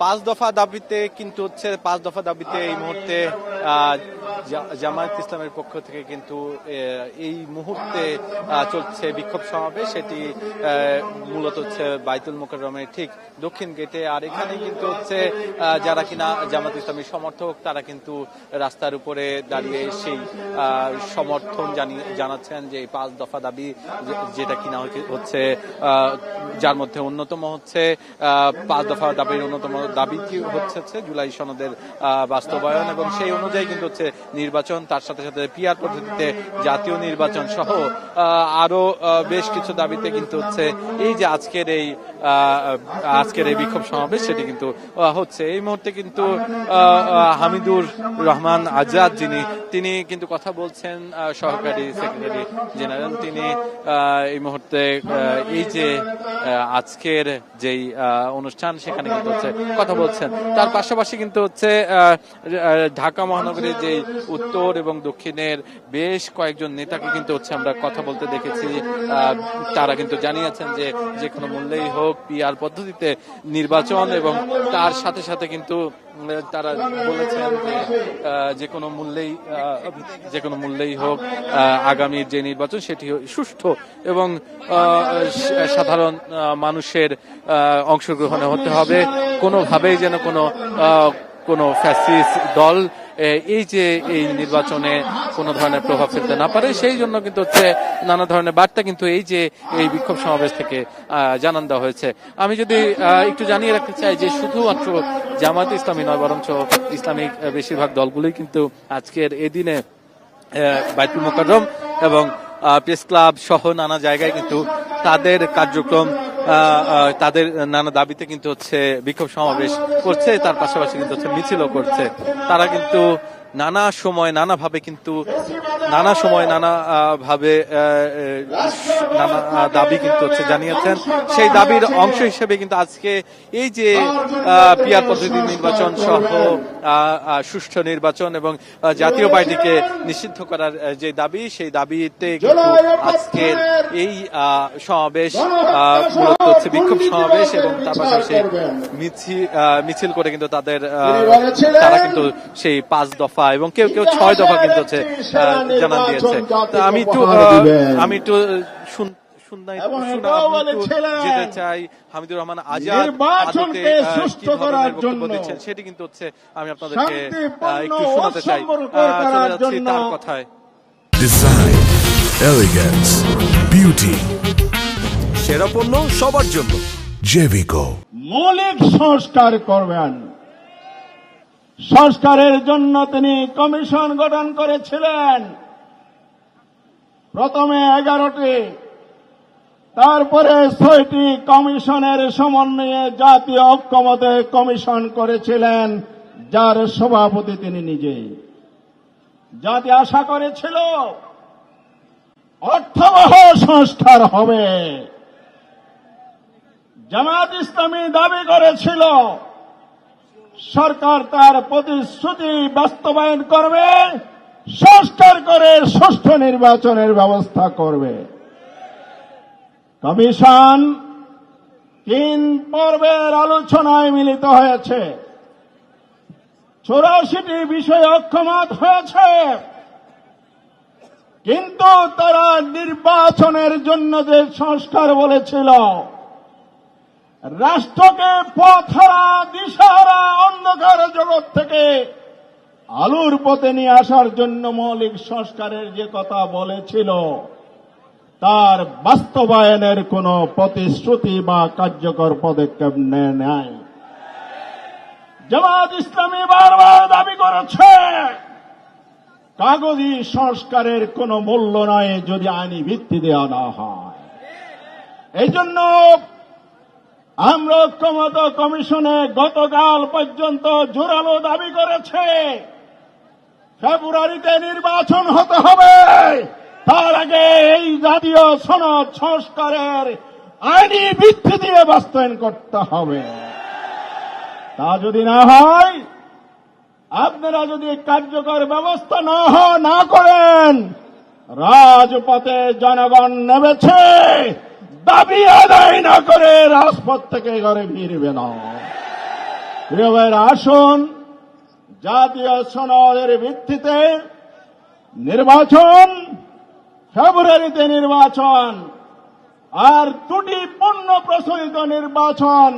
পাঁচ দফা দাবিতে কিন্তু হচ্ছে পাঁচ দফা দাবিতে এই মুহূর্তে জামায়াত ইসলামের পক্ষ থেকে কিন্তু এই মুহূর্তে চলছে বিক্ষোভ সমাবেশ। সেটি মূলত হচ্ছে বাইতুল মোকাররমের ঠিক দক্ষিণ গেটে। আর এখানে কিন্তু হচ্ছে যারা কিনা জামাত ইসলামী সমর্থক, তারা কিন্তু রাস্তার উপরে দাঁড়িয়ে সেই সমর্থন জানিয়ে জানাচ্ছেন যে পাঁচ দফা দাবি যেটা কিনা হচ্ছে- যার মধ্যে অন্যতম হচ্ছে পাঁচ দফা দাবির অন্যতম দাবি কি হচ্ছে জুলাই সনদের বাস্তবায়ন। এবং সেই অনুযায়ী কিন্তু হচ্ছে নির্বাচন, তার সাথে সাথে পিআর পদ্ধতিতে জাতীয় নির্বাচন সহ আরও বেশ কিছু দাবিতে কিন্তু হচ্ছে এই যে আজকের এই আজকের এই বিক্ষোভ সমাবেশ, সেটি কিন্তু হচ্ছে। এই মুহূর্তে কিন্তু হামিদুর রহমান আজাদ, যিনি, তিনি কিন্তু কথা বলছেন সহকারী সেক্রেটারি জেনারেল। তিনি এই মুহূর্তে এই যে আজকের যেই অনুষ্ঠান, সেখানে কিন্তু হচ্ছে কথা বলছেন। তার পাশাপাশি কিন্তু হচ্ছে ঢাকা মহানগরীর যে উত্তর এবং দক্ষিণের বেশ কয়েকজন নেতাকে কিন্তু হচ্ছে আমরা কথা বলতে দেখেছি। তারা কিন্তু জানিয়েছেন যে যে কোনো মূল্যেই হোক পিআর পদ্ধতিতে নির্বাচন এবং তার সাথে সাথে কিন্তু তারা বলেছেন যে যে কোনো মূল্যেই যে কোনো মূল্যেই হোক আগামীর যে নির্বাচন সেটি সুষ্ঠু এবং সাধারণ মানুষের অংশগ্রহণে হতে হবে। কোনোভাবেই যেন কোনো কোনো ফ্যাসিস্ট দল এই যে এই নির্বাচনে কোনো ধরনের প্রভাব ফেলতে না পারে, সেই জন্য কিন্তু হচ্ছে নানা ধরনের বার্তা কিন্তু এই যে এই বিক্ষোভ সমাবেশ থেকে জানান দেওয়া হয়েছে। আমি যদি একটু জানিয়ে রাখতে চাই যে শুধুমাত্র জামাত ইসলামী নয়, বরঞ্চ ইসলামিক বেশিরভাগ দলগুলোই কিন্তু আজকের এই দিনে বাইতুল মোকাররম এবং প্রেস ক্লাব সহ নানা জায়গায় কিন্তু তাদের কার্যক্রম তাদের নানা দাবিতে কিন্তু হচ্ছে বিক্ষোভ সমাবেশ করছে, তার পাশাপাশি কিন্তু হচ্ছে মিছিলও করছে। তারা কিন্তু নানা সময় নানা ভাবে কিন্তু, নানা সময় নানা ভাবে নানা দাবি কিন্তু হচ্ছে জানিয়েছেন। সেই দাবির অংশ হিসেবে কিন্তু আজকে এই যে পিয়ার পদ্ধতি নির্বাচন সহ সুষ্ঠু নির্বাচন এবং জাতীয় পার্টিকে নিষিদ্ধ করার যে দাবি, সেই দাবিতে কিন্তু আজকের এই সমাবেশ মূলত হচ্ছে বিক্ষোভ সমাবেশ এবং তার পাশাপাশি মিছিল করে কিন্তু তাদের তারা কিন্তু সেই পাঁচ দফা এবং কেউ কেউ ছয় দফা কিন্তু হচ্ছে জানান দিয়েছে। আমি একটু আমি একটু যেতে চাই। হামিদুর রহমান আজাদ করার জন্য সেটি কিন্তু হচ্ছে আমি আপনাদেরকে একটু শোনাতে চাই। তার কথায়। Beauty, সেরা পণ্য সবার জন্য। Jevico. মৌলিক সংস্কার করবেন। সংস্কারের জন্য তিনি কমিশন গঠন করেছিলেন। প্রথমে এগারোটি, তারপরে ছয়টি কমিশনের সমন্বয়ে জাতীয় ঐক্যমতে কমিশন করেছিলেন, যার সভাপতি তিনি নিজেই জাতি আশা করেছিল, অর্থবহ সংস্কার হবে। জামাত ইসলামী দাবি করেছিল সরকার তার প্রতিশ্রুতি বাস্তবায়ন করবে, সংস্কার করে সুষ্ঠু নির্বাচনের ব্যবস্থা করবে। কমিশন তিন পর্বের আলোচনায় মিলিত হয়েছে। চৌরাশিটি বিষয় অক্ষমত হয়েছে। কিন্তু তারা নির্বাচনের জন্য যে সংস্কার বলেছিল রাষ্ট্রকে পথহারা দিশাহারা অন্ধকার জগৎ থেকে আলোর পথে নিয়ে আসার জন্য মৌলিক সংস্কারের যে কথা বলেছিল, তার বাস্তবায়নের কোন প্রতিশ্রুতি বা কার্যকর পদক্ষেপ নেয় নাই। জামাত ইসলামী বারবার দাবি করেছে, কাগজি সংস্কারের কোনো মূল্য নয় যদি আইনি ভিত্তি দেওয়া না হয়। এই জন্য আমরা ঐক্যমত কমিশনে গতকাল পর্যন্ত জোরালো দাবি করেছে। ফেব্রুয়ারিতে নির্বাচন হতে হবে। তার আগে এই জাতীয় সনদ সংস্কারের আইনি ভিত্তি দিয়ে বাস্তবায়ন করতে হবে। তা যদি না হয়, আপনারা যদি কার্যকর ব্যবস্থা না না করেন, রাজপথে জনগণ নেমেছে। দাবি আদায় না করে রাজপথ থেকে ঘরে ফিরবে না। প্রিয় ভাইয়েরা, আসুন জাতীয় সনদের ভিত্তিতে নির্বাচন ফেব্রুয়ারিতে নির্বাচন আর ত্রুটিপূর্ণ প্রচলিত নির্বাচন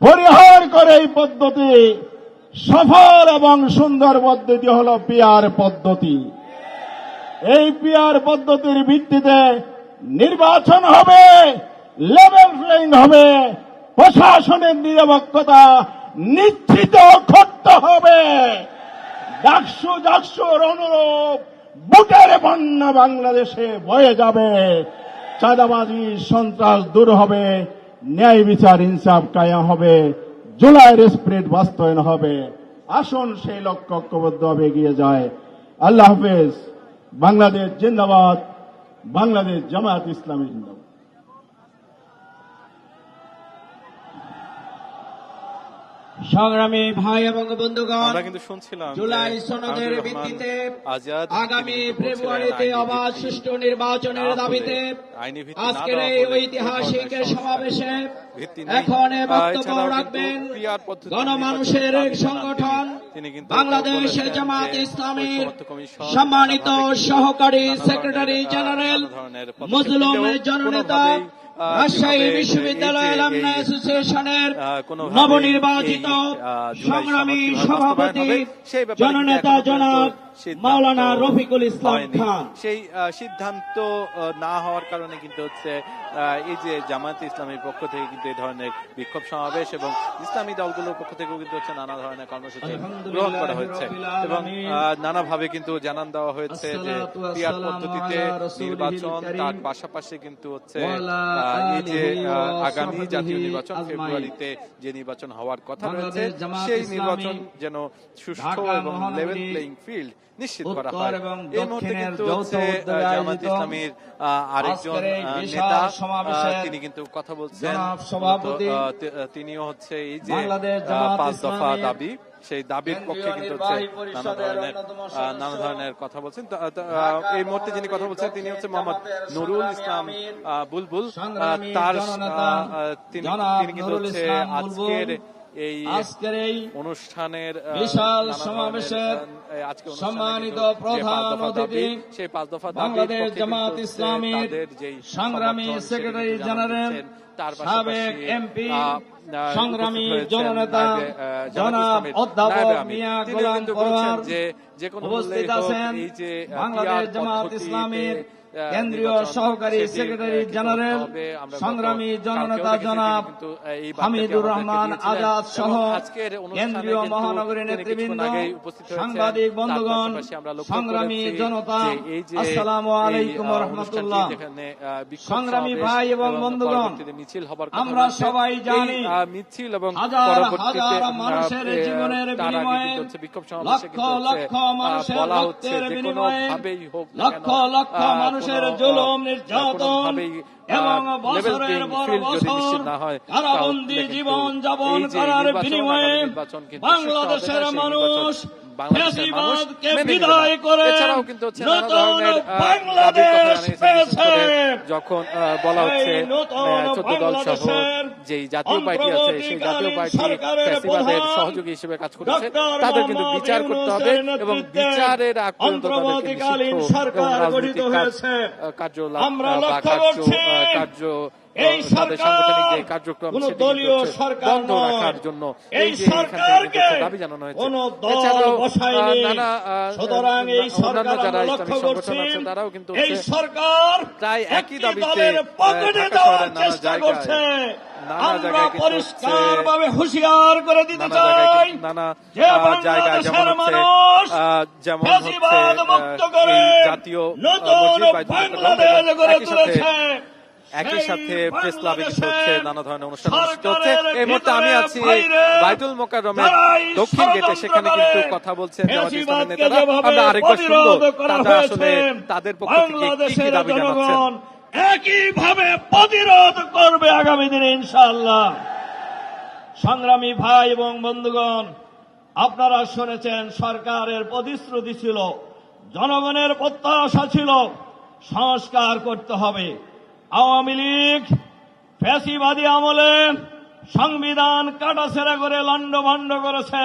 পরিহার করে এই পদ্ধতি সফল এবং সুন্দর পদ্ধতি হল পিয়ার পদ্ধতি। এই পিয়ার পদ্ধতির ভিত্তিতে নির্বাচন হবে, লেভেল প্লেইং হবে, প্রশাসনের নিরপেক্ষতা নিশ্চিত করতে হবে। ডাকসু ডাকসুর অনুরূপ বুটের বন্যা বাংলাদেশে বয়ে যাবে। চাঁদাবাজি, সন্ত্রাস দূর হবে, ন্যায় বিচার, ইনসাফ কায়া হবে, জুলাইয়ের স্প্রিট বাস্তবায়ন হবে। আসুন সেই লক্ষ্য ঐক্যবদ্ধভাবে এগিয়ে যায়। আল্লাহ হাফেজ, বাংলাদেশ জিন্দাবাদ। বাংলাদেশ জামায়াত ইসলামী জিন্দাবাদ। সংগ্রামী ভাই এবং বন্ধুগণ কিন্তু শুনছিলাম জুলাই সনদের ভিত্তিতে আগামী ফেব্রুয়ারিতে অবাধ সুষ্ঠু নির্বাচনের দাবিতে আজকের এই ঐতিহাসিক সমাবেশে এখন বক্তব্য রাখবেন গণমানুষের এক সংগঠন বাংলাদেশ জামাত ইসলামীর সম্মানিত সহকারী সেক্রেটারি জেনারেল নিলেও জননেতা রাজশাহী বিশ্ববিদ্যালয় এই, অ্যাসোসিয়েশনের নবনির্বাচিত সংগ্রামী সভাপতি জননেতা জনাব মাওলানা রফিকুল ইসলাম খান। সেই সিদ্ধান্ত না হওয়ার কারণে কিন্তু হচ্ছে এই যে জামায়াতে ইসলামের পক্ষ থেকে কিন্তু এই ধরনের বিক্ষোভ সমাবেশ এবং ইসলামী দলগুলোর পক্ষ থেকেও কিন্তু হচ্ছে নানা ধরনের কর্মসূচি গ্রহণ করা হয়েছে এবং নানাভাবে কিন্তু জানান দেওয়া হয়েছে যে পদ্ধতিতে নির্বাচন তার পাশাপাশি কিন্তু হচ্ছে এই যে আগামী জাতীয় নির্বাচন ফেব্রুয়ারিতে যে নির্বাচন হওয়ার কথা রয়েছে সেই নির্বাচন যেন সুষ্ঠু এবং লেভেল প্লেইং ফিল্ড নিশ্চিত করা হয়। এই মুহূর্তে কিন্তু জামাত ইসলামীর আরেকজন নেতা তিনি কিন্তু কথা বলছেন। তিনিও হচ্ছে এই যে পাঁচ দফা দাবি। সেই দাবির পক্ষে কিন্তু হচ্ছে নানা ধরনের নানা ধরনের কথা বলছেন। এই মুহূর্তে যিনি কথা বলছেন তিনি হচ্ছে মোহাম্মদ নুরুল ইসলাম বুলবুল। তার তিনি তিনি কিন্তু হচ্ছে আজকের এই আজকের এই অনুষ্ঠানের বিশাল সমাবেশের আজকে সম্মানিত প্রধান অতিথি সেই পাঁচ দফা বাংলাদেশ জামাত যেই সংগ্রামী সেক্রেটারি জেনারেল সাবেক এমপি সংগ্রামী জননেতা জনাব অধ্যাপক মিয়া গোলাম কোনো উপস্থিত আছেন বাংলাদেশ জামাত ইসলামের কেন্দ্রীয় সহকারী সেক্রেটারি জেনারেল সংগ্রামী জননেতা জনাব হামিদুর রহমান আজাদ সহ কেন্দ্রীয় মহানগরী নেতৃবৃন্দ। সাংবাদিক বন্ধুগণ সংগ্রামী জনতা আসসালামু আলাইকুম রহমতুল্লাহ। সংগ্রামী ভাই এবং বন্ধুগণ, আমরা সবাই জানি মিছিল এবং হাজার হাজার মানুষের জীবনের বিনিময়ে লক্ষ লক্ষ মানুষের রক্তের বিনিময়ে লক্ষ লক্ষ আহ, মানুষের জুলুম নির্যাতন এবং বছরের পর বছর কারাবন্দী জীবন যাপন করার বিনিময়ে বাংলাদেশের মানুষ বাংলাদেশের মানুষ ফ্যাসিবাদকে নেবে না। বিদায় করে এছাড়াও কিন্তু হচ্ছে নানা ধরনের। যখন বলা হচ্ছে চোদ্দ দল সহ যেই জাতীয় পার্টি আছে সেই জাতীয় পার্টি ফ্যাসিবাদের সহযোগী হিসেবে কাজ করেছে তাদের কিন্তু বিচার করতে হবে এবং বিচারের আগ পর্যন্ত তাদেরকে নিষিদ্ধ এবং রাজনৈতিক কার্য কার্য এই সরকার! কার্যক্রম কোন দলীয় সরকার রাখার জন্য এই সরকারকে দাবি জানানো হয়েছে। কোন দল বসায়নি। সুতরাং এই সরকার যারা লক্ষ্য করছি তারাও কিন্তু এই সরকার প্রায় একই দাবিতে, পকেটে নানা চেষ্টা করছে। নানা আমরা পরিষ্কার ভাবে হুঁশিয়ার করে দিতে নানা জায়গায় চাই নানা জায়গায় যেমন হচ্ছে যেমন হচ্ছে জাতীয় নতুন বাংলাদেশ গড়ে সাথে তুলেছে। একই সাথে প্রেস ক্লাবে হচ্ছে নানা ধরনের অনুষ্ঠান অনুষ্ঠিত হচ্ছে। এই মুহূর্তে আমি আছি বাইতুল মোকাররমের দক্ষিণ গেটে। সেখানে কিন্তু কথা বলছেন জামাত ইসলামের নেতারা। আমরা আরেকবার শুনব তারা আসলে তাদের পক্ষ থেকে কি কি দাবি জানাচ্ছেন? একইভাবে প্রতিরোধ করবে আগামী দিনে ইনশাআল্লাহ। সংগ্রামী ভাই এবং বন্ধুগণ আপনারা শুনেছেন সরকারের প্রতিশ্রুতি ছিল জনগণের প্রত্যাশা ছিল সংস্কার করতে হবে। আওয়ামী লীগ ফ্যাসিবাদী আমলে সংবিধান কাটাছেড়া করে লণ্ডভণ্ড করেছে।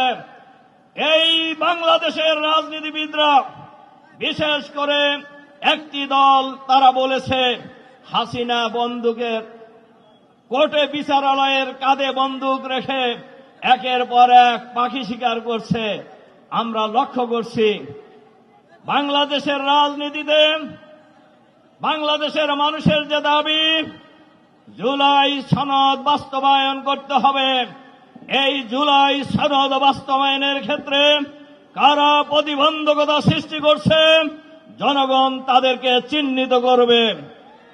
এই বাংলাদেশের রাজনীতিবিদরা বিশেষ করে একটি দল তারা বলেছে, হাসিনা বন্দুকের কোর্টে বিচারালয়ের কাঁধে বন্দুক রেখে একের পর এক পাখি শিকার করছে। আমরা লক্ষ্য করছি, বাংলাদেশের রাজনীতিতে বাংলাদেশের মানুষের যে দাবি, জুলাই সনদ বাস্তবায়ন করতে হবে। এই জুলাই সনদ বাস্তবায়নের ক্ষেত্রে কারা প্রতিবন্ধকতা সৃষ্টি করছে, জনগণ তাদেরকে চিহ্নিত করবে।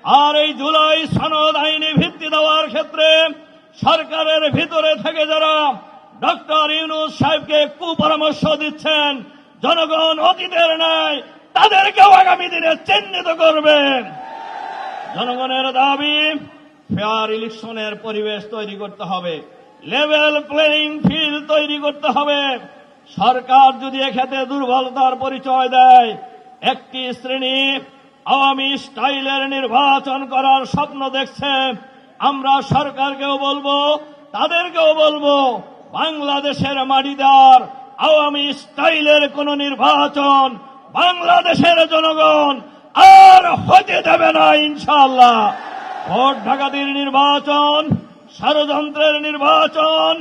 আর এই জুলাই সনদ আইনি ভিত্তি দেওয়ার ক্ষেত্রে সরকারের ভিতরে থেকে যারা ডক্টর ইউনুস সাহেবকে কুপরামর্শ দিচ্ছেন, জনগণ অতীতের নাই তাদেরকেও আগামী দিনে চিহ্নিত করবেন জনগণের দাবি ফেয়ার ইলেকশনের পরিবেশ তৈরি করতে হবে। লেভেল প্লেইং ফিল্ড তৈরি করতে হবে। সরকার যদি এক্ষেত্রে দুর্বলতার পরিচয় দেয়, একটি শ্রেণি আওয়ামী স্টাইলের নির্বাচন করার স্বপ্ন দেখছে। আমরা সরকারকেও বলব, তাদেরকেও বলব, বাংলাদেশের মাটিদার আওয়ামী স্টাইলের কোন নির্বাচন বাংলাদেশের জনগণ আর হতে দেবে না ইনশাল্লাহ ভোট ডাকাতির নির্বাচন, ষড়যন্ত্রের নির্বাচন,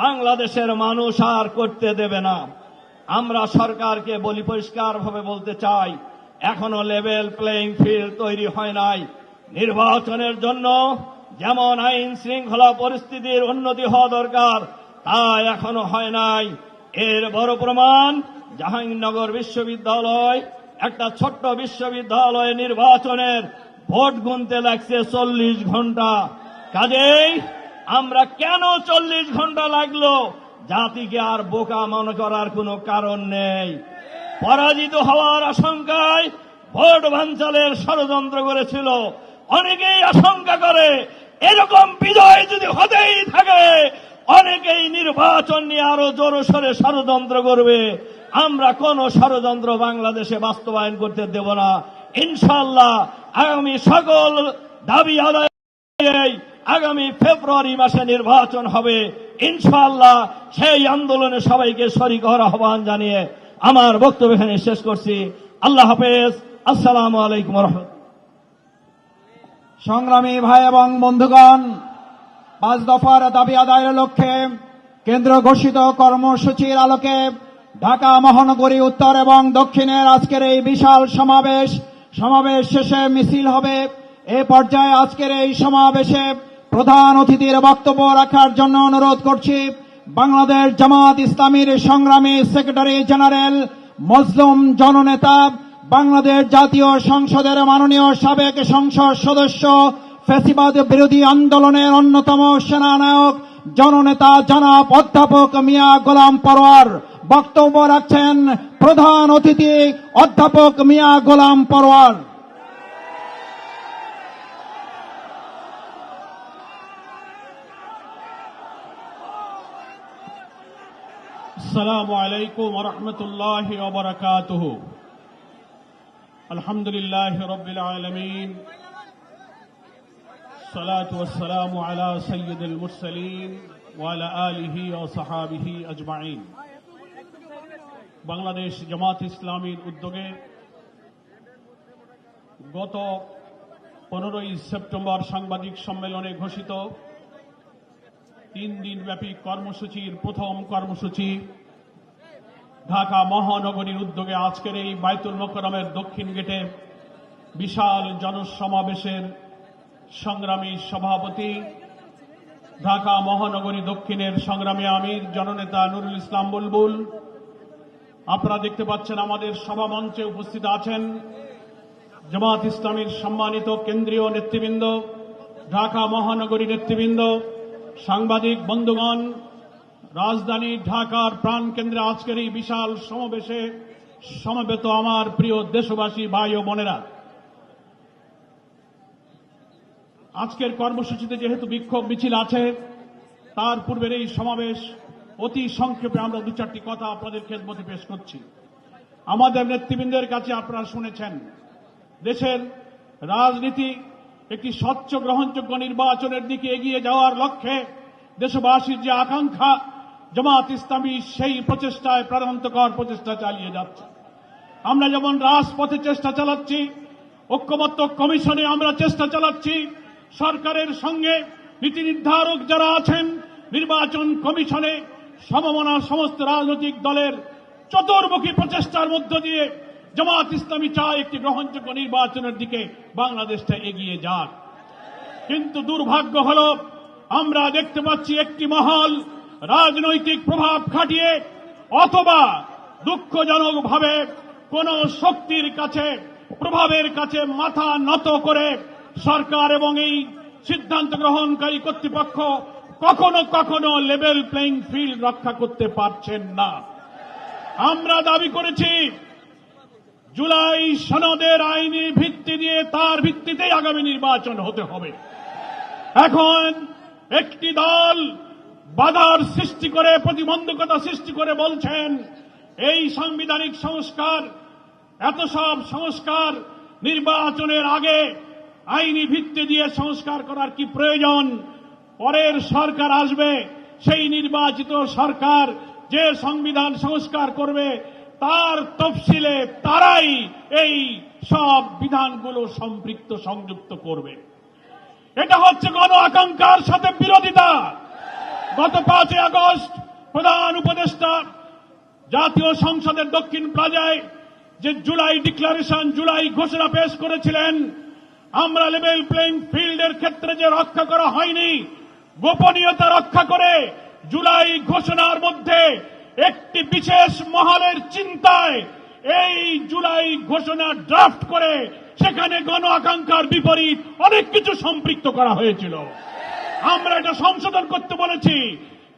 বাংলাদেশের মানুষ আর করতে দেবে না। আমরা সরকারকে বলি পরিষ্কার ভাবে বলতে চাই, এখনও লেভেল প্লেইং ফিল্ড তৈরি হয় নাই। নির্বাচনের জন্য যেমন আইন শৃঙ্খলা পরিস্থিতির উন্নতি হওয়া দরকার, তা এখনও হয় নাই। এর বড় প্রমাণ জাহাঙ্গীরনগর বিশ্ববিদ্যালয় একটা ছোট্ট বিশ্ববিদ্যালয় নির্বাচনের ভোট গুনতে লাগছে চল্লিশ ঘণ্টা। কাজেই আমরা কেন চল্লিশ ঘণ্টা লাগল? জাতিকে আর বোকা মনে করার কোনো কারণ নেই। পরাজিত হওয়ার আশঙ্কায় ভোট বাঞ্চালের ষড়যন্ত্র করেছিল। অনেকেই আশঙ্কা করে এরকম বিজয় যদি হতেই থাকে, অনেকেই নির্বাচন নিয়ে আরও জোরসোরে ষড়যন্ত্র করবে। আমরা কোন ষড়যন্ত্র বাংলাদেশে বাস্তবায়ন করতে দেব না। ইনশাল্লাহ আগামী সকল দাবি আদায় আগামী ফেব্রুয়ারি মাসে নির্বাচন হবে। ইনশাল্লাহ সেই আন্দোলনে সবাইকে শরিক হওয়ার আহ্বান জানিয়ে আমার বক্তব্য এখানে শেষ করছি। আল্লাহ হাফেজ। আসসালামু আলাইকুম রহমতুল্লাহ। সংগ্রামী ভাই এবং বন্ধুগণ, পাঁচ দফার দাবি আদায়ের লক্ষ্যে কেন্দ্র ঘোষিত কর্মসূচির আলোকে ঢাকা মহানগরী উত্তর এবং দক্ষিণের আজকের এই বিশাল সমাবেশ সমাবেশ শেষে মিছিল হবে। এ পর্যায়ে আজকের এই সমাবেশে প্রধান অতিথির বক্তব্য রাখার জন্য অনুরোধ করছি। বাংলাদেশ জামাত ইসলামীর সংগ্রামী সেক্রেটারি জেনারেল, মজলুম জননেতা, বাংলাদেশ জাতীয় সংসদের মাননীয় সাবেক সংসদ সদস্য ফ্যাসিবাদ বিরোধী আন্দোলনের অন্যতম সেনানায়ক, জননেতা জনাব অধ্যাপক মিয়া গোলাম পরোয়ার। বক্তব্য রাখছেন প্রধান অতিথি অধ্যাপক মিয়া গোলাম পরোয়ার السلام عليكم ورحمة الله وبركاته الحمد لله رب العالمين الصلاة والسلام على سيد المرسلين وعلى آله وصحابه أجمعين বাংলাদেশ জামাত ইসলামীর উদ্যোগে গত পনেরোই সেপ্টেম্বর সাংবাদিক সম্মেলনে ঘোষিত তিন দিনব্যাপী কর্মসূচির প্রথম কর্মসূচি ঢাকা মহানগরীর উদ্যোগে আজকের এই বায়তুল মোকরমের দক্ষিণ গেটে বিশাল জনসমাবেশের সংগ্রামী সভাপতি ঢাকা মহানগরী দক্ষিণের সংগ্রামী আমির, জননেতা নুরুল ইসলাম বুলবুল আপনারা দেখতে পাচ্ছেন আমাদের সভা মঞ্চে উপস্থিত আছেন জামাত ইসলামীর সম্মানিত কেন্দ্রীয় নেতৃবৃন্দ, ঢাকা মহানগরী নেতৃবৃন্দ, সাংবাদিক বন্ধুগণ, রাজধানী ঢাকার প্রাণকেন্দ্রে আজকের এই বিশাল সমাবেশে সমবেত আমার প্রিয় দেশবাসী ভাই ও বোনেরা। আজকের কর্মসূচিতে যেহেতু বিক্ষোভ মিছিল আছে, তার পূর্বের এই সমাবেশ অতি সংক্ষেপে আমরা দু চারটি কথা আপনাদের খেদমতে পেশ করছি। আমাদের নেতৃবৃন্দের কাছে আপনারা শুনেছেন, দেশের রাজনীতি একটি স্বচ্ছ গ্রহণযোগ্য নির্বাচনের দিকে এগিয়ে যাওয়ার লক্ষ্যে দেশবাসীর যে আকাঙ্ক্ষা, জামাত ইসলামী সেই প্রচেষ্টায় প্রাণান্তকর প্রচেষ্টা চালিয়ে যাচ্ছে। আমরা যেমন রাজপথে চেষ্টা চালাচ্ছি, ঐক্যমত্য কমিশনে আমরা চেষ্টা চালাচ্ছি, সরকারের সঙ্গে নীতি নির্ধারক যারা আছেন, নির্বাচন কমিশনে সমমনা সমস্ত রাজনৈতিক দলের চতুর্মুখী প্রচেষ্টার মধ্য দিয়ে জামাত ইসলামী চায় একটি গ্রহণযোগ্য নির্বাচনের দিকে বাংলাদেশটা এগিয়ে যাক। কিন্তু দুর্ভাগ্য হল, আমরা দেখতে পাচ্ছি একটি মহল রাজনৈতিক প্রভাব খাটিয়ে অথবা দুঃখজনকভাবে কোন শক্তির কাছে, প্রভাবের কাছে মাথা নত করে সরকার এবং এই সিদ্ধান্ত গ্রহণকারী কর্তৃপক্ষ কখনো কখনো লেভেল প্লেইং ফিল্ড রক্ষা করতে পারছেন না। আমরা দাবি করেছি, জুলাই সনদের আইনি ভিত্তি দিয়ে তার ভিত্তিতেই আগামী নির্বাচন হতে হবে। এখন একটি দল বাধার সৃষ্টি করে, প্রতিবন্ধকতা সৃষ্টি করে বলছেন, এই সাংবিধানিক সংস্কার, এত সব সংস্কার নির্বাচনের আগে আইনি ভিত্তি দিয়ে সংস্কার করার কি প্রয়োজন? পরের সরকার আসবে, সেই নির্বাচিত সরকার যে সংবিধান সংস্কার করবে, তার তফসিলে তারাই এই সব বিধানগুলো সম্পৃক্ত সংযুক্ত করবে। এটা হচ্ছে গণ আকাঙ্ক্ষার সাথে বিরোধিতা। গত পাঁচই আগস্ট প্রধান উপদেষ্টা জাতীয় সংসদের দক্ষিণ প্লাজায় যে জুলাই ডিক্লারেশন, জুলাই ঘোষণা পেশ করেছিলেন, আমরা লেভেল প্লেইং ফিল্ডের ক্ষেত্রে যে রক্ষা করা হয়নি গোপনীয়তা রক্ষা করে জুলাই ঘোষণার মধ্যে একটি বিশেষ মহলের চিন্তায় এই জুলাই ঘোষণা ড্রাফট করে সেখানে গণ আকাঙ্ক্ষার বিপরীত অনেক কিছু সম্পৃক্ত করা হয়েছিল। আমরা এটা সংশোধন করতে বলেছি।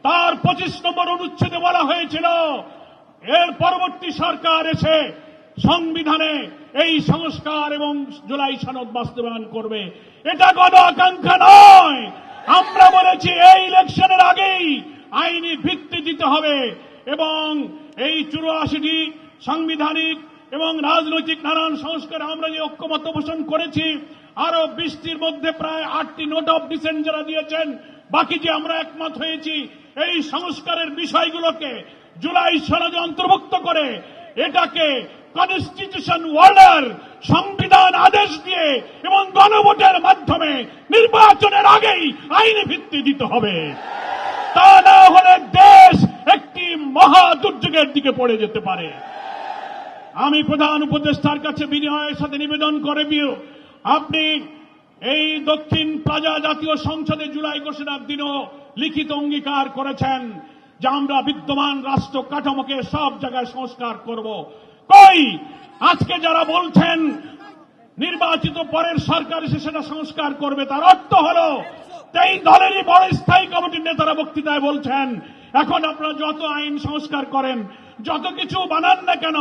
তার পঁচিশ নম্বর অনুচ্ছেদে বলা হয়েছিল, এর পরবর্তী সরকার এসে সংবিধানে এই সংস্কার এবং জুলাই সনদ বাস্তবায়ন করবে। এটা গণ আকাঙ্ক্ষা নয় আমরা বলেছি এই ইলেকশনের আগেই আইনি ভিত্তি দিতে হবে এবং এই চুরাশিটি সাংবিধানিক এবং রাজনৈতিক নানান সংস্কারে আমরা যে ঐক্যমত পোষণ করেছি, আরও বৃষ্টির মধ্যে প্রায় আটটি নোট অফ ডিসেন্ট যারা দিয়েছেন, বাকি যে আমরা একমত হয়েছি, এই সংস্কারের বিষয়গুলোকে জুলাই সনদে অন্তর্ভুক্ত করে এটাকে কনস্টিটিউশন ওয়ার্ডার সংবিধান আদেশ দিয়ে এবং গণভোটের মাধ্যমে নির্বাচনের আগেই আইনি ভিত্তি দিতে হবে। তা না হলে দেশ একটি মহা দুর্যোগের দিকে পড়ে যেতে পারে। আমি প্রধান উপদেষ্টার কাছে বিনয়ের সাথে নিবেদন করে দিও আপনি এই দক্ষিণ প্লাজা জাতীয় সংসদে জুলাই ঘোষণার দিনও লিখিত অঙ্গীকার করেছেন যে আমরা বিদ্যমান রাষ্ট্র কাঠামোকে সব জায়গায় সংস্কার করব। কই? আজকে যারা বলছেন নির্বাচিত পরের সরকার এসে সেটা সংস্কার করবে, তার অর্থ হল এই দলেরই বড় স্থায়ী কমিটির নেতারা বক্তৃতায় বলছেন, এখন আপনারা যত আইন সংস্কার করেন, যত কিছু বানান না কেন,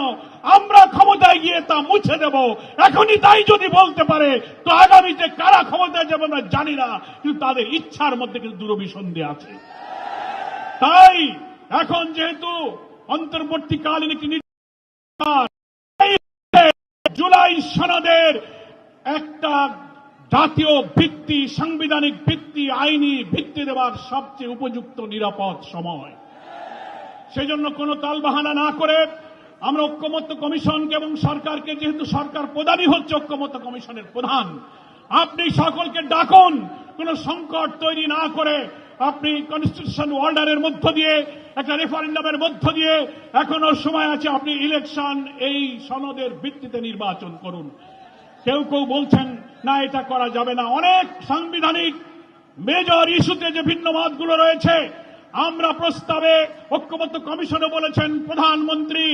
আমরা ক্ষমতায় গিয়ে তা মুছে দেব। এখনই তাই যদি বলতে পারে, তো আগামীতে কারা ক্ষমতায় যাবে আমরা জানি না, কিন্তু তাদের ইচ্ছার মধ্যে কিন্তু দুরভিসন্ধি আছে। তাই এখন যেহেতু অন্তর্বর্তীকালীন একটি জুলাই সনদের একটা জাতীয় ভিত্তি, সাংবিধানিক ভিত্তি, আইনি ভিত্তি দেওয়ার সবচেয়ে উপযুক্ত নিরাপদ সময়। সেজন্য কোনো তালবাহানা না করে আমরা ঐক্যমত্য কমিশনকে এবং সরকারকে, যেহেতু সরকার প্রধানই হচ্ছে ঐক্যমত্য কমিশনের প্রধান, আপনি সকলকে ডাকুন, কোন সংকট তৈরি না করে আপনি কনস্টিটিউশন অর্ডারের মধ্য দিয়ে, একটা রেফারেন্ডামের মধ্য দিয়ে, এখনও সময় আছে আপনি ইলেকশন এই সনদের ভিত্তিতে নির্বাচন করুন। কেউ কেউ বলছেন, না, এটা করা যাবে না। অনেক সাংবিধানিক মেজর ইস্যুতে যে ভিন্ন মতগুলো রয়েছে, আমরা প্রস্তাবে ঐক্যবদ্ধ কমিশনে বলেছেন, প্রধানমন্ত্রী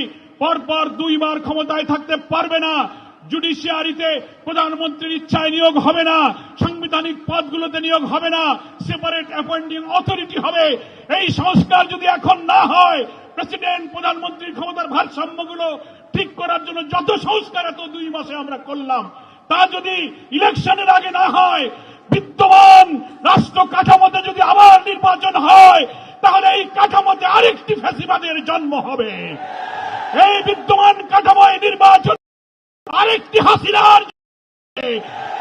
পরপর দুইবার ক্ষমতায় থাকতে পারবে না। জুডিশিয়ারিতে প্রধানমন্ত্রীর ইচ্ছায় নিয়োগ হবে না, সাংবিধানিক পদগুলোতে নিয়োগ হবে না সেপারেট অ্যাপয়েন্টিং অথরিটি হবে। এই সংস্কার যদি এখন না হয় প্রেসিডেন্ট প্রধানমন্ত্রীর ক্ষমতার ভারসাম্যগুলো ঠিক করার জন্য যত সংস্কার, এত দুই মাসে আমরা করলাম। তা যদি ইলেকশনের আগে না হয়, বিদ্যমান রাষ্ট্র কাঠামোতে যদি আবার নির্বাচন হয়, তাহলে এই কাঠামোতে আরেকটি ফ্যাসিবাদের জন্ম হবে। এই বিদ্যমান কাঠামোয় নির্বাচন আরেকটি হাসিনার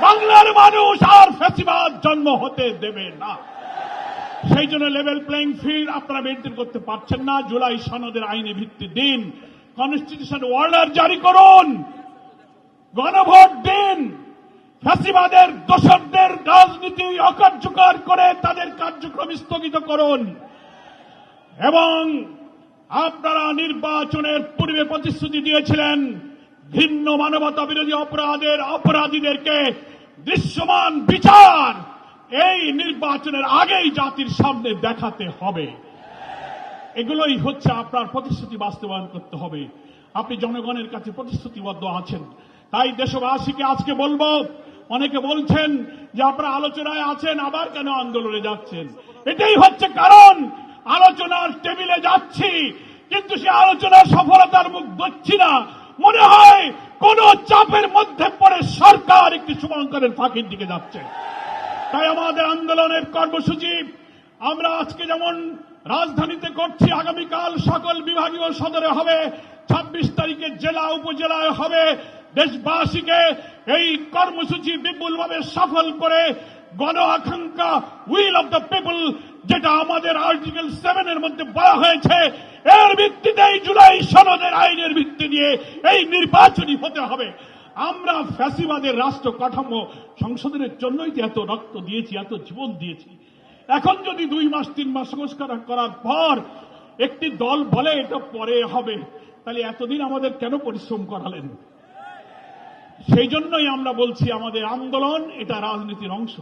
বাংলার মানুষ আর ফ্যাসিবাদ জন্ম হতে দেবে না। সেই জন্য লেভেল প্লেইং ফিল্ড আপনারা মেনটেন করতে পারছেন না। জুলাই সনদের আইনি ভিত্তি দিন। কনস্টিটিউশন অর্ডার জারি করুন। গণভোট দিন। ফ্যাসিবাদের দোষকদের রাজনীতি অকার্যকর করে তাদের কার্যক্রম স্থগিত করুন। এবং আপনারা নির্বাচনের পূর্বে প্রতিশ্রুতি দিয়েছিলেন ভিন্ন মানবতা বিরোধী অপরাধের অপরাধীদেরকে দৃশ্যমান বিচার এই নির্বাচনের আগেই জাতির সামনে দেখাতে হবে। এগুলোই হচ্ছে আপনার প্রতিশ্রুতি বাস্তবায়ন করতে হবে। আপনি জনগণের কাছে প্রতিশ্রুতিবদ্ধ আছেন। তাই দেশবাসীকে আজকে বলব, অনেকে বলছেন যে আপনারা আলোচনায় আছেন, আবার কেন আন্দোলনে যাচ্ছেন? এটাই হচ্ছে কারণ। আলোচনার টেবিলে যাচ্ছি, কিন্তু সে আলোচনার সফলতার মুখ দেখছি না। মনে হয় কোন চাপের মধ্যে পড়ে সরকার একটি শুভঙ্করের ফাঁকির দিকে যাচ্ছে। তাই আমাদের আন্দোলনের কর্মসূচি, আমরা আজকে যেমন রাজধানীতে করছি, আগামীকাল সকল বিভাগীয় সদরে হবে, ছাব্বিশ তারিখে জেলা উপজেলায় হবে, দেশবাসীকে এই কর্মসূচি বিপুলভাবে সফল করে গণ আকাঙ্ক্ষা উইল অব দ্য পিপল যেটা আমাদের আর্টিকেল সেভেন এর মধ্যে বলা হয়েছে, এর ভিত্তিতে এই জুলাই সনদের আইনের ভিত্তি দিয়ে এই নির্বাচনী হতে হবে। আমরা ফ্যাসিবাদের রাষ্ট্র কাঠামো সংশোধনের জন্যই তো এত রক্ত দিয়েছি, এত জীবন দিয়েছি। এখন যদি দুই মাস, তিন মাস সংস্কার করার পর একটি দল বলে এটা পরে হবে, তাহলে এতদিন আমাদের কেন পরিশ্রম করালেন? সেই জন্যই আমরা বলছি আমাদের আন্দোলন এটা রাজনীতির অংশ।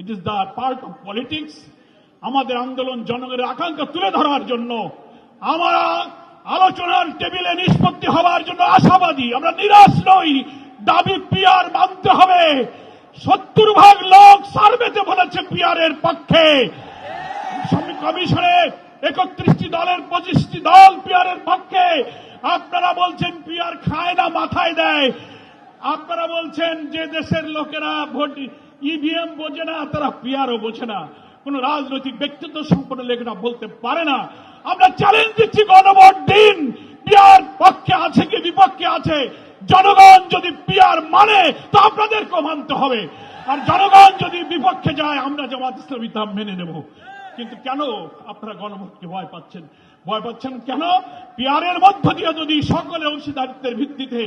It is the part of politics আমাদের আন্দোলন জনগণের আকাঙ্ক্ষা তুলে ধরার জন্য, আমরা আলোচনার টেবিলে নিষ্পত্তি হওয়ার জন্য আশাবাদী, আমরা নিরাশ নই, দাবি পিয়ার মানতে হবে। সত্তর ভাগ লোক সার্ভেতে বলেছে পিয়ারের পক্ষে। কমিশনে একত্রিশটি দলের পঁচিশটি দল পিয়ারের পক্ষে। আপনারা বলছেন পিয়ার খায় না, মাথায় দেয়। আপনারা বলছেন যে দেশের লোকেরা ভোট, ইভিএম বোঝে না, তারা পিয়ারও বোঝে না। কোন রাজনৈতিক ব্যক্তিত্ব সম্পন্ন লেখনা বলতে পারে না। আমরা চ্যালেঞ্জ দিচ্ছি গণভোট দিন। পিয়ার পক্ষে আছে কি বিপক্ষে আছে? জনগণ যদি পিয়ার মানে তো আপনাদেরকেও মানতে হবে। আর জনগণ যদি বিপক্ষে যায়, আমরা জামাত ইসলামী তা মেনে নেব। কিন্তু কেন আপনারা গণভোটকে ভয় পাচ্ছেন? ভয় পাচ্ছেন কেন? পিয়ারের মধ্য দিয়ে যদি সকলে অংশীদারিত্বের ভিত্তিতে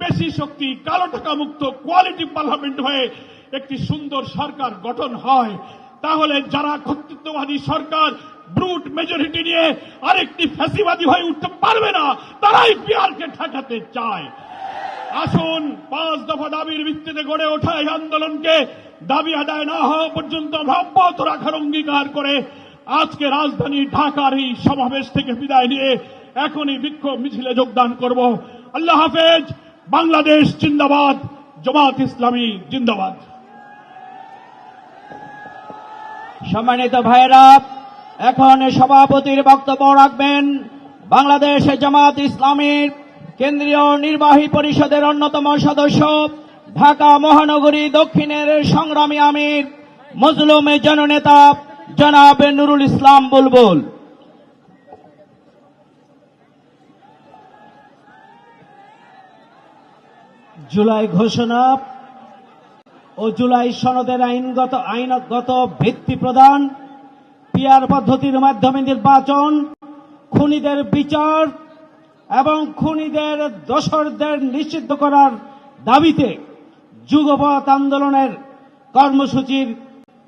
পেশি শক্তি, কালো টাকা মুক্ত কোয়ালিটি পার্লামেন্ট হয়ে একটি সুন্দর সরকার গঠন হয় তাহলে যারা কর্তৃত্ববাদী সরকার ব্রুট মেজরিটি নিয়ে আরেকটি ফ্যাসিবাদী হয়ে উঠতে পারবে না, তারাই পিয়ারকে ঠেকাতে চায়। আসুন, পাঁচ দফা দাবির ভিত্তিতে গড়ে ওঠা এই আন্দোলনকে দাবি আদায় না হওয়া পর্যন্ত আমরা অব্যাহত রাখার অঙ্গীকার করে আজকে রাজধানী ঢাকার এই সমাবেশ থেকে বিদায় নিয়ে এখনই বিক্ষোভ মিছিলে যোগদান করব। আল্লাহ হাফেজ, বাংলাদেশ জিন্দাবাদ, জমাত ইসলামী জিন্দাবাদ। সম্মানিত ভাইয়েরা, এখন সভাপতির বক্তব্য রাখবেন বাংলাদেশ জামাত ইসলামীর কেন্দ্রীয় নির্বাহী পরিষদের অন্যতম সদস্য, ঢাকা মহানগরী দক্ষিণের সংগ্রামী আমির, মজলুম জননেতা জনাব নুরুল ইসলাম বুলবুল। জুলাই ঘোষণা ও জুলাই সনদের আইনগত আইনগত ভিত্তি প্রদান, পিয়ার পদ্ধতির মাধ্যমে নির্বাচন, খুনিদের বিচার এবং খুনিদের দোসরদের নিষিদ্ধ করার দাবিতে যুগপথ আন্দোলনের কর্মসূচির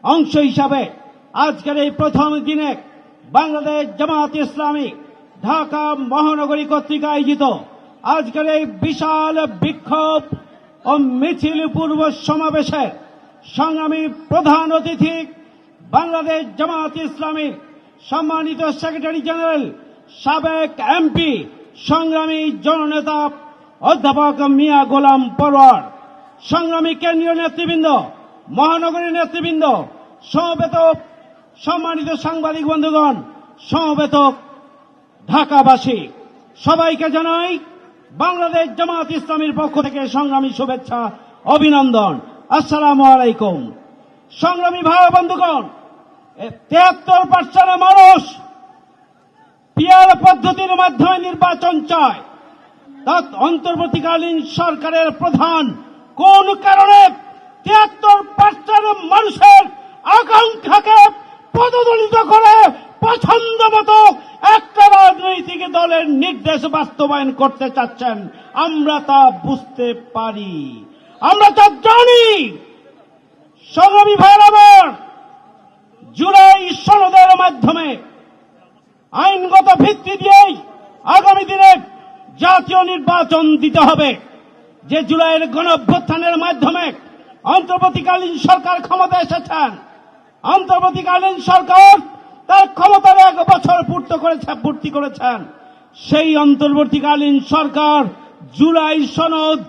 অংশ হিসাবে আজকের এই প্রথম দিনে বাংলাদেশ জামাত ইসলামী ঢাকা মহানগরী কর্তৃক আয়োজিত আজকের এই বিশাল বিক্ষোভ ও মিছিল পূর্ব সমাবেশের সংগ্রামী প্রধান অতিথি বাংলাদেশ জামাত ইসলামীর সম্মানিত সেক্রেটারি জেনারেল, সাবেক এমপি, সংগ্রামী জননেতা অধ্যাপক মিয়া গোলাম পরোয়ার, সংগ্রামী কেন্দ্রীয় নেতৃবৃন্দ মহানগরী নেতৃবৃন্দ, সমবেত সম্মানিত সাংবাদিক বন্ধুগণ, সমবেত ঢাকাবাসী, সবাইকে জানাই বাংলাদেশ জামাত ইসলামীর পক্ষ থেকে সংগ্রামী শুভেচ্ছা, অভিনন্দন। আসসালামু আলাইকুম। সংগ্রামী ভাই বন্ধুগণ তেহাত্তর পার্সেন্ট মানুষ পিয়ার পদ্ধতির মাধ্যমে নির্বাচন চায়। তৎ অন্তর্বর্তীকালীন সরকারের প্রধান কোন কারণে তিয়াত্তর পার্সেন্ট মানুষের আকাঙ্ক্ষাকে পদদলিত করে পছন্দ মতো একটা রাজনৈতিক দলের নির্দেশ বাস্তবায়ন করতে চাচ্ছেন। আমরা তা বুঝতে পারি। আমরা তা জানি। সংগ্রামী ভাইয়ের আমার জুলাই সনদের মাধ্যমে আইনগত ভিত্তি দিয়েই আগামী দিনে জাতীয় নির্বাচন দিতে হবে। যে জুলাইয়ের গণঅভ্যুত্থানের মাধ্যমে অন্তর্বর্তীকালীন সরকার ক্ষমতা এসেছেন। অন্তর্বর্তীকালীন সরকার তার ক্ষমতার এক বছর পূর্ত করেছে পূর্তি করেছেন। সেই অন্তর্বর্তীকালীন সরকার জুলাই সনদ,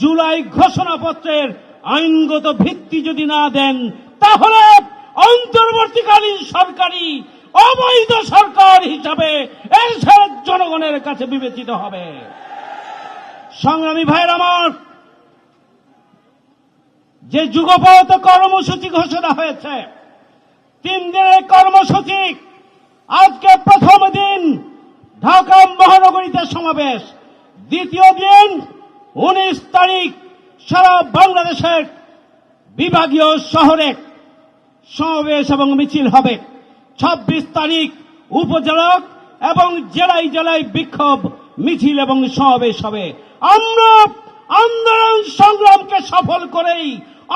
জুলাই ঘোষণাপত্রের আইনগত ভিত্তি যদি না দেন, তাহলে অন্তর্বর্তীকালীন সরকারি অবৈধ সরকার হিসাবে দেশের জনগণের কাছে বিবেচিত হবে। সংগ্রামী ভাইয়ের আমার, যে যুগপথ কর্মসূচি ঘোষণা হয়েছে তিন দিনের কর্মসূচি। আজকে প্রথম দিন ঢাকা মহানগরীতে সমাবেশ। দ্বিতীয় দিন উনিশ তারিখ সারা বাংলাদেশের বিভাগীয় শহরে সমাবেশ এবং মিছিল হবে। ছাব্বিশ তারিখ উপজেলা এবং জেলায় জেলায় বিক্ষোভ, মিছিল এবং সমাবেশ হবে। আমরা আন্দোলন সংগ্রামকে সফল করেই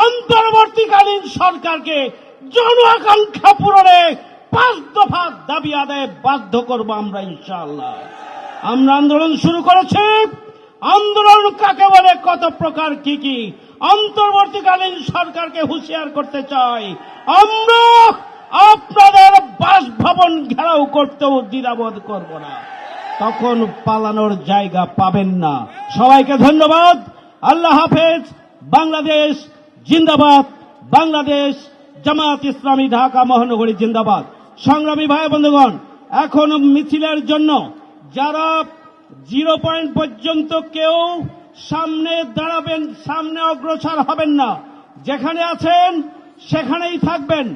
অন্তর্বর্তীকালীন সরকারকে জন আকাঙ্ক্ষা পূরণে পাঁচ দফা দাবি আদায়ে বাধ্য করব আমরা, ইনশাআল্লাহ। আমরা আন্দোলন শুরু করেছি। আন্দোলন কাকে বলে, কত প্রকার কি কি? অন্তর্বর্তীকালীন সরকারকে হুঁশিয়ার করতে চাই। আমরা আপনাদের বাসভবন ঘেরাও করতেও দ্বিধাবোধ করব না। তখন পালানোর জায়গা পাবেন না। সবাইকে ধন্যবাদ। আল্লাহ হাফেজ। বাংলাদেশ জিন্দাবাদ। বাংলাদেশ জামাত ইসলামী ঢাকা মহানগরী জিন্দাবাদ। সংগ্রামী ভাই বন্ধুগণ, এখন মিছিলের জন্য যারা জিরো পয়েন্ট পর্যন্ত কেউ সামনে দাঁড়াবেন, সামনে অগ্রসর হবেন না, যেখানে আছেন সেখানেই থাকবেন।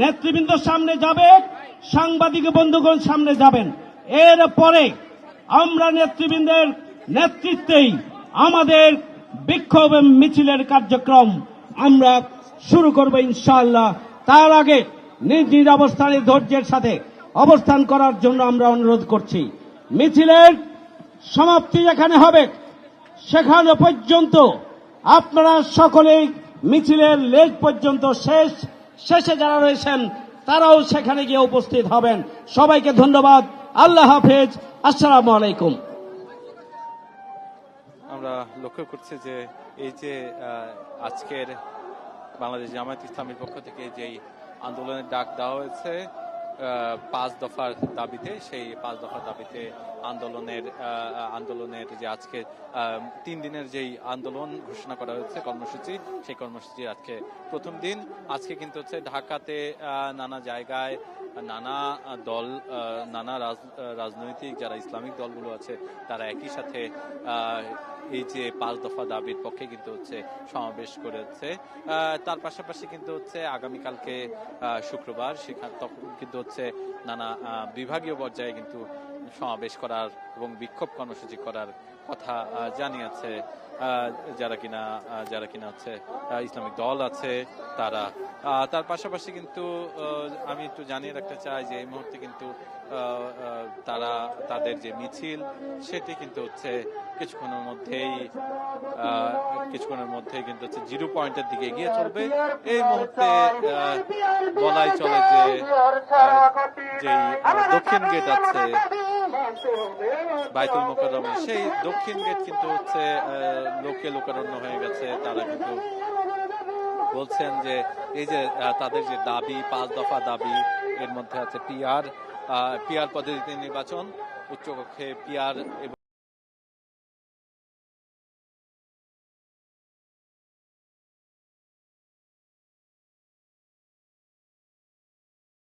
নেতৃবৃন্দ সামনে যাবে, সাংবাদিক বন্ধুগণ সামনে যাবেন। এর পরে আমরা নেতৃবৃন্দের নেতৃত্বেই আমাদের বিক্ষোভ মিছিলের কার্যক্রম আমরা শুরু করবে ইনশাআল্লাহ। তার আগে নিজ নিজ অবস্থানে ধৈর্যের সাথে অবস্থান করার জন্য আমরা অনুরোধ করছি। মিছিলের সমাপ্তি যেখানে হবে, সেখানে পর্যন্ত আপনারা সকলেই মিছিলের লেজ পর্যন্ত শেষ, শেষে যারা রয়েছেন, তারাও সেখানে গিয়ে উপস্থিত হবেন। সবাইকে ধন্যবাদ। আল্লাহ হাফেজ। আসসালামু আলাইকুম। আমরা লক্ষ্য করছি যে এই যে আজকের বাংলাদেশ জামায়াত ইসলামের পক্ষ থেকে যেই আন্দোলনের ডাক দেওয়া হয়েছে পাঁচ দফার দাবিতে, সেই পাঁচ দফার দাবিতে আন্দোলনের আন্দোলনের যে আজকে তিন দিনের যেই আন্দোলন ঘোষণা করা হয়েছে কর্মসূচি, সেই কর্মসূচি আজকে প্রথম দিন। আজকে কিন্তু হচ্ছে ঢাকাতে নানা জায়গায় নানা দল নানা রাজ- রাজনৈতিক যারা ইসলামিক দলগুলো আছে, তারা একই সাথে এই যে পাঁচ দফা দাবির পক্ষে কিন্তু হচ্ছে সমাবেশ করেছে। তার পাশাপাশি কিন্তু হচ্ছে আগামীকালকে শুক্রবার সেখানে তখন কিন্তু হচ্ছে নানা বিভাগীয় পর্যায়ে কিন্তু সমাবেশ করার এবং বিক্ষোভ কর্মসূচি করার কথা জানিয়েছে যারা কিনা যারা কিনা হচ্ছে ইসলামিক দল আছে, তারা। তার পাশাপাশি কিন্তু আমি একটু জানিয়ে রাখতে চাই যে এই মুহূর্তে কিন্তু তারা, তাদের যে মিছিল, সেটি কিন্তু হচ্ছে কিছুক্ষণের মধ্যেই কিছুক্ষণের মধ্যেই কিন্তু হচ্ছে জিরো পয়েন্টের দিকে এগিয়ে চলবে। এই মুহূর্তে বলাই চলে যে যেই দক্ষিণ গেট আছে বাইতুল মোকাররমে সেই দক্ষিণ গেট কিন্তু হচ্ছে লোকে লোকারণ্য হয়ে গেছে তারা কিন্তু বলছেন যে এই যে তাদের যে দাবি পাঁচ দফা দাবি এর মধ্যে আছে পিআর পিআর পদ্ধতিতে নির্বাচন উচ্চকক্ষে পিআর এবং